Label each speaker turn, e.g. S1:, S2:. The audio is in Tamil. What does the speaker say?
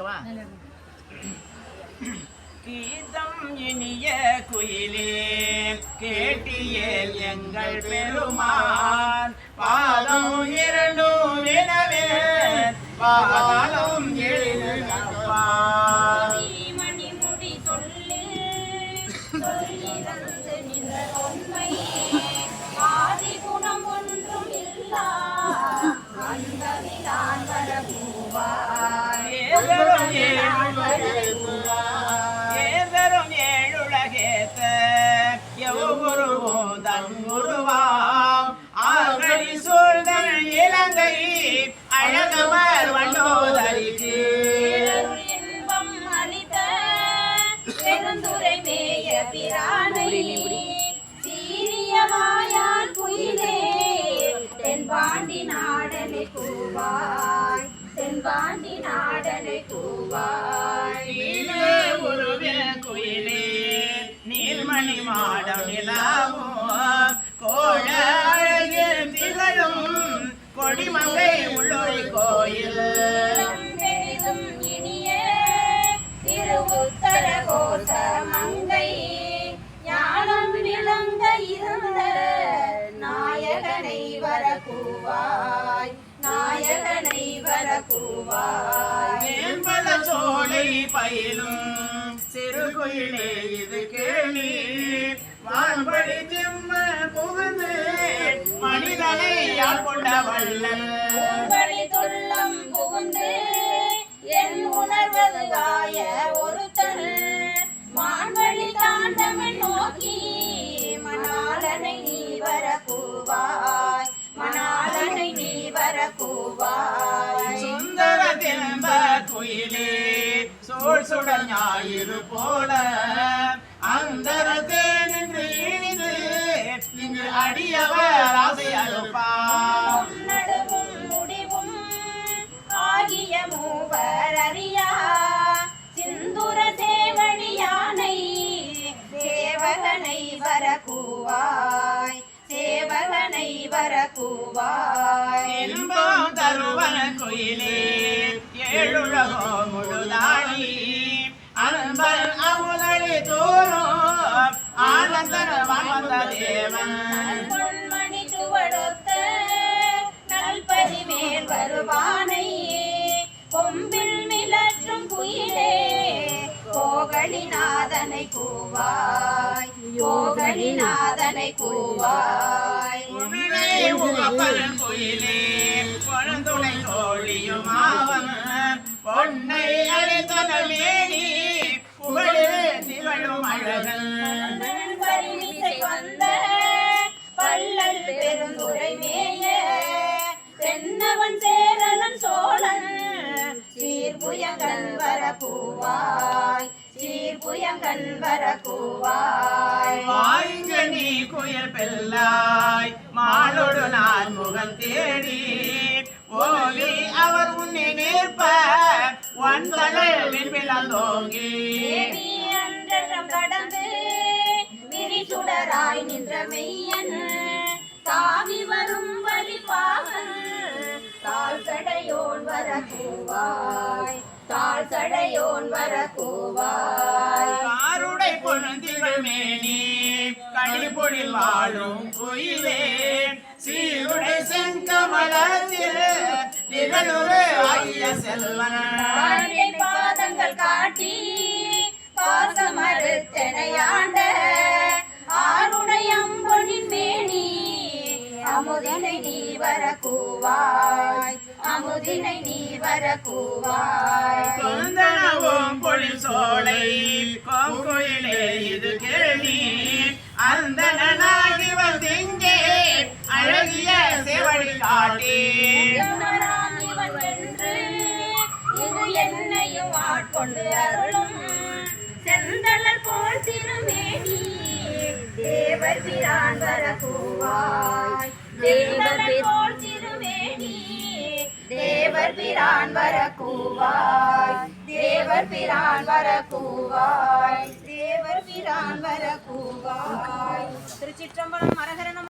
S1: இருக்கவா
S2: கீதம் இனிய குயிலே கேட்டியேல் எங்கள் பெருமான். பாதம் இரண்டும் எனவே பாலும் எழுதப்பா
S3: மணிமுடி சொல்லு சொல்லிறந்து நின்ற உண்மை ஆதி குணம் ஒன்றும் இல்லா. அந்த விழான் வரப்பூவாய்
S2: தன்முருவாம் ஆகடி சூழ்தல் இலங்கை அழகமர் வண்டோதரிக்கு.
S3: இன்பம் அளித்த பெருந்துரை மேய பிரானை சீரிய வாயால் குயிலே தென்பாண்டி நாடனை கூவாய் தென்பாண்டி நாடனை கூவாய்.
S2: நீலே உருவே குயிலே நீர்மணி மாடம் நிலாவும் கோழ அழகில் திகழும் கொடிமங்கை உள்ளொளி கோயில்.
S3: பெரிதும் இனிய திருவுத்தர கோச மங்கை ஞானம் விளங்க இருந்த நாயகனை வர கூவாய் நாயகனை வர கூவாய்
S2: மேம்பல சோலை பயிலும் சிறு குயிலே இது கேள்வி வான்படி வல்லன்
S3: துள்ளம் புகுந்து என் உணர்வது காய ஒருத்தன் மான்வழி தாண்டவன் நோக்கி மணாலனை நீ வர கூவாய் மணாலனை நீ வர கூவாய்
S2: சுந்தர திம்ப குயிலே சோழ் சுடல் ஞாயிறு போல. அந்தரத்தே நின்று இனிது இங்கு அடியவர்
S3: சேவகனை வர கூவாய் சேவகனை வர கூவாய்
S2: இன்பம் தருவன குயிலே ஏழுலகோ முழுதாணி அன்பன் அமுதடி தூரும் ஆனந்தன வந்த தேவன்.
S3: பொன்மணி சுவடொத்த நல்பதி மேல் வருவானை கொம்பில் மிளற்றும் குயிலே கோகலிநாதனை கூவாய் கோகலிநாதனை கூவாய்.
S2: உன்னை உகப்பன் குயிலே பொழந்துணை தோழியும் ஆவன் பொன்னை அழைத்தன மேனி புகழே திகழும் அழகன்.
S3: பரிமிசை வந்த பள்ளல் பெருந்துரை மேய தென்னவன் சேரலன் சோழன் சீர்புயங்கன் வர சீர்புயங்கன் வர கூவாய்
S2: வாய்ங்க நீ குயல் பெல்லாய் மாலோடு நான் முகம் தேடி ஓவி அவர் உன்னை நிற்ப ஒன்றலை விண்பிலந்தோங்கி
S3: தேவி அன்றறம் கடந்து விரிசுடராய் நின்ற மெய்யன். தாவி வரும் வலிப்பாகன் தாழ் சடையோன் வர கூவாய் தாழ் சடையோன் வர கூவாய்
S2: காருடை பொழுந்திகள் மேனி கழிப்பொழில் வாழும் குயிலே. சீருடை செங்கமலத்தில் நிகழுறு ஆகிய செல்வன்.
S3: பாதங்கள் காட்டி பாசமறுத்தனையாண்ட. அமுதினை நீ வர கூவாய் அமுதினை நீ வர கூவாய்
S2: கொந்தனவும் பொழில் சோலை கோங்குயிலே இது கேள்வி அந்தனாகி வந்திங்கே அழகிய சேவடி காட்டி
S3: இது என்னையும் ஆட்கொண்டு அருளும். செந்தளல் போல் திருமேனி தேவர் பிரான் வர கூவாய் தேவர் பிரான் வர கூவாய் தேவர் பிரான் வர கூவாய் தேவர் பிரான் வர கூவாய் திருச்சிற்றம்பலம் மரகரணம்